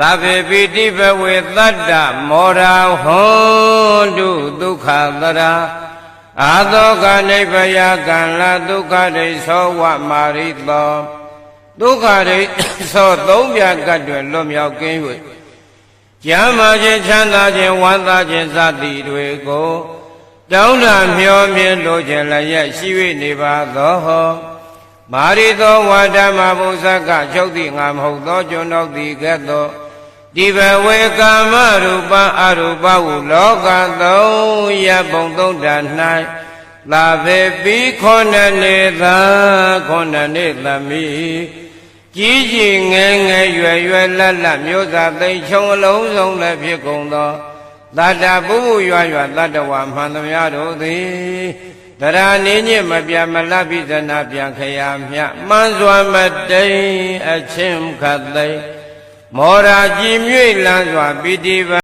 သဗ္ဗေပိတိဘဝေတတ္တမောရာဟွန်တုဒုက္ခတရာအာသောကနိဗ္ဗယကံလဒုက္ခဒိသောဝမာရိသောဒုက္ခဒိသောသုံးပြကတ်တွင်လွတ်မြောက်ကင်း၍ကျမ်းမာခြင်းချမ်းသာခြင်းဝမ်းသာခြင်းစသည်တွေကိုတောင်းတမျှော်မြင်လိုခြင်းလည်းရရှိ၍နေပါသောဟော မာရိသောဝါဓမ္မဘုဇကချုပ်သည်ငါမဟုတ်သောကျွန်တော်သည်ကဲ့သို့ဒီဘဝေကာမရူပအရူပဟုလောကသုံးရပုံသုံးတန်၌လာပေပြီးခေါဏနေသာခေါဏနေသမီးကြီးကြီးငယ်ငယ်ရွယ်ရွယ်လတ်လတ်မျိုးစားသိမ်းချုံအလုံးစုံလည်းဖြစ်ကုန်သောတတ္တပုဗ္ဗရွာရွာတတ္တဝါမှန်သမျှတို့သည် တရာနေညစ်မပြတ်မလတ်ပိသနာပြန်ခရာမြမှန်စွာမတိန်အချင်းခတ်သိမ်းမောရာကြည်မြွေလန်းစွာပိတိပ